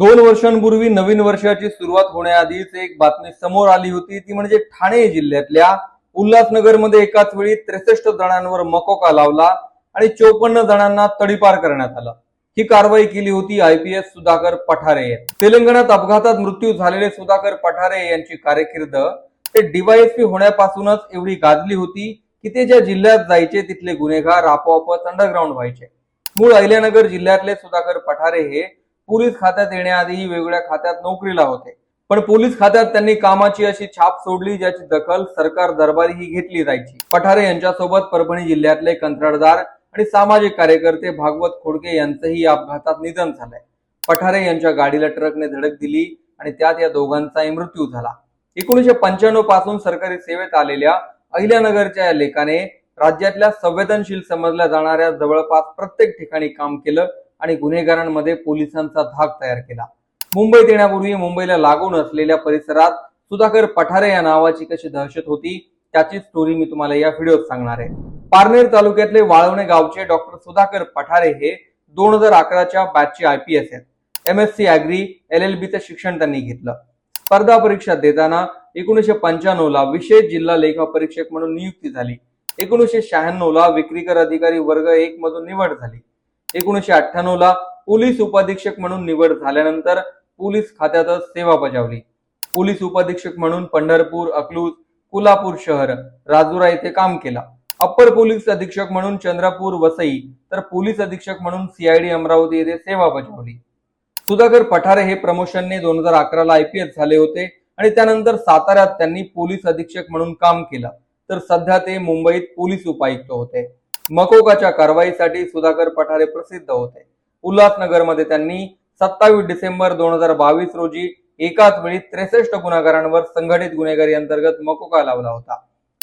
दोन वर्षांपूर्वी नवीन वर्षाची सुरुवात होण्याआधीच एक बातमी समोर आली होती. ती म्हणजे ठाणे जिल्ह्यातल्या उल्हासनगरमध्ये एकाच वेळी त्रेसष्ट जणांवर मकोका लावला आणि चोपन्न जणांना तडीपार करण्यात आला. ही कारवाई केली होती आयपीएस सुधाकर पठारे तेलंगणात अपघातात मृत्यू झालेले सुधाकर पठारे यांची कारकीर्द ते डीवायएसपी होण्यापासूनच एवढी गाजली होती की ते ज्या जिल्ह्यात जायचे तिथले गुन्हेगार आपोआपच अंडरग्राऊंड व्हायचे. मूळ अहिल्यानगर जिल्ह्यातले सुधाकर पठारे हे पोलीस खात्यात येण्याआधीही वेगवेगळ्या खात्यात नोकरीला होते. पण पोलीस खात्यात त्यांनी कामाची अशी छाप सोडली ज्याची दखल सरकार दरबारी ही घेतली जायची. पठारे यांच्यासोबत परभणी जिल्ह्यातले कंत्राटदार आणि सामाजिक कार्यकर्ते भागवत खोडके यांचंही या अपघातात निधन झालंय. पठारे यांच्या गाडीला ट्रकने धडक दिली आणि त्यात या दोघांचाही मृत्यू झाला. एकोणीशे पंच्याण्णवपासून सरकारी सेवेत आलेल्या अहिल्यानगरच्या या लेखाने राज्यातल्या संवेदनशील समजल्या जाणाऱ्या जवळपास प्रत्येक ठिकाणी काम केलं आणि गुन्हेगारांमध्ये पोलिसांचा धाक तयार केला. मुंबईत येण्यापूर्वी मुंबईला लागून असलेल्या परिसरात सुधाकर पठारे या नावाची कशी दहशत होती त्याची स्टोरी मी तुम्हाला या व्हिडिओत सांगणार आहे. पारनेर तालुक्यातले वाळवणे गावचे डॉक्टर सुधाकर पठारे हे दोन हजार अकराच्या बॅचचे आयपीएस आहेत. M S C agri L L बीचं शिक्षण त्यांनी घेतलं. स्पर्धा परीक्षा देताना एकोणीसशे पंच्याण्णव ला विशेष जिल्हा लेखा परीक्षक म्हणून नियुक्ती झाली. एकोणीसशे शहाण्णव ला विक्रीकर अधिकारी वर्ग एक मधून निवड झाली. एकोणीसशे अठ्ठ्याण्णव ला पोलीस उपाधीक्षक म्हणून निवड झाल्यानंतर पोलीस खात्यातच सेवा बजावली. पोलीस उपाधीक्षक म्हणून पंढरपूर अकलूज कोल्हापूर शहर राजुरा येथे काम केला. अप्पर पोलीस अधीक्षक म्हणून चंद्रपूर वसई तर पोलीस अधीक्षक म्हणून सीआयडी अमरावती येथे सेवा बजावली. सुधाकर पठारे हे प्रमोशनने दोन हजार अकराला आयपीएस झाले होते आणि त्यानंतर साताऱ्यात त्यांनी पोलीस अधीक्षक म्हणून काम केलं. तर सध्या ते मुंबईत पोलीस उपायुक्त होते. मकोकाच्या कारवाईसाठी सुधाकर पठारे प्रसिद्ध होते. उल्हासनगरमध्ये त्यांनी सत्तावीस डिसेंबर दोन हजार बावीस रोजी एकाच वेळी त्रेसष्ट गुन्हेगारांवर संघटित गुन्हेगारी अंतर्गत मकोका लावला होता.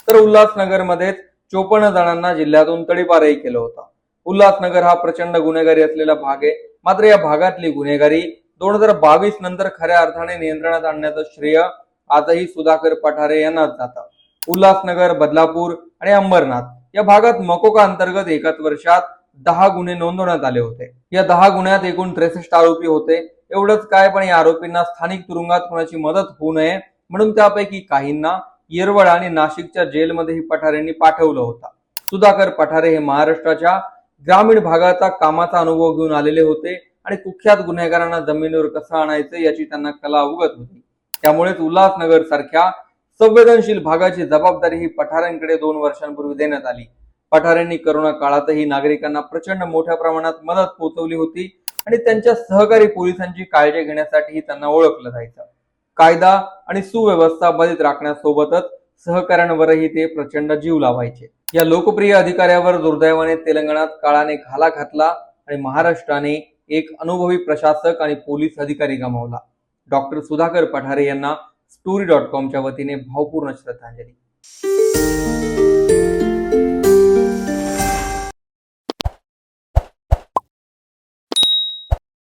तर उल्हासनगरमध्येच चोपन्न जणांना जिल्ह्यातून तडीपारही केलं होतं. उल्हासनगर हा प्रचंड गुन्हेगारी असलेला भाग आहे. मात्र या भागातली गुन्हेगारी दोन हजार बावीस नंतर खऱ्या अर्थाने नियंत्रणात आणण्याचं श्रेय आजही सुधाकर पठारे यांनाच जातं. उल्हासनगर बदलापूर आणि अंबरनाथ या भागात मकोका अंतर्गत एकाच वर्षात दहा गुन्हे नोंदवण्यात आले होते. या दहा गुन्ह्यात एकूण त्रेसष्ट आरोपी होते. एवढंच काय पण या आरोपींना स्थानिक तुरुंगात कोणाची मदत होऊ नये म्हणून त्यापैकी काहींना येरवड आणि नाशिकच्या जेलमध्येही पठारेंनी पाठवलं होतं. सुधाकर पठारे हे महाराष्ट्राच्या ग्रामीण भागाचा कामाचा अनुभव घेऊन आलेले होते आणि कुख्यात गुन्हेगारांना जमिनीवर कसं आणायचं याची त्यांना कला अवगत होती. त्यामुळेच उल्हासनगर सारख्या संवेदनशील भागाची जबाबदारी ही पठारांकडे दोन वर्षांपूर्वी देण्यात आली. पठारांनी करोना काळातही नागरिकांना प्रचंड मोठ्या प्रमाणात मदत पोहोचवली होती आणि त्यांच्या सहकारी पोलिसांची काळजी घेण्यासाठीही त्यांना ओळखलं जायचं. कायदा आणि सुव्यवस्था बाधित राखण्यासोबतच सहकाऱ्यांवरही ते प्रचंड जीव लावायचे. या लोकप्रिय अधिकाऱ्यावर दुर्दैवाने तेलंगणात काळाने घाला घातला आणि महाराष्ट्राने एक अनुभवी प्रशासक आणि पोलीस अधिकारी गमावला. डॉक्टर सुधाकर पठारे यांना स्टोरी डॉट कॉमच्या वतीने भावपूर्ण श्रद्धांजली.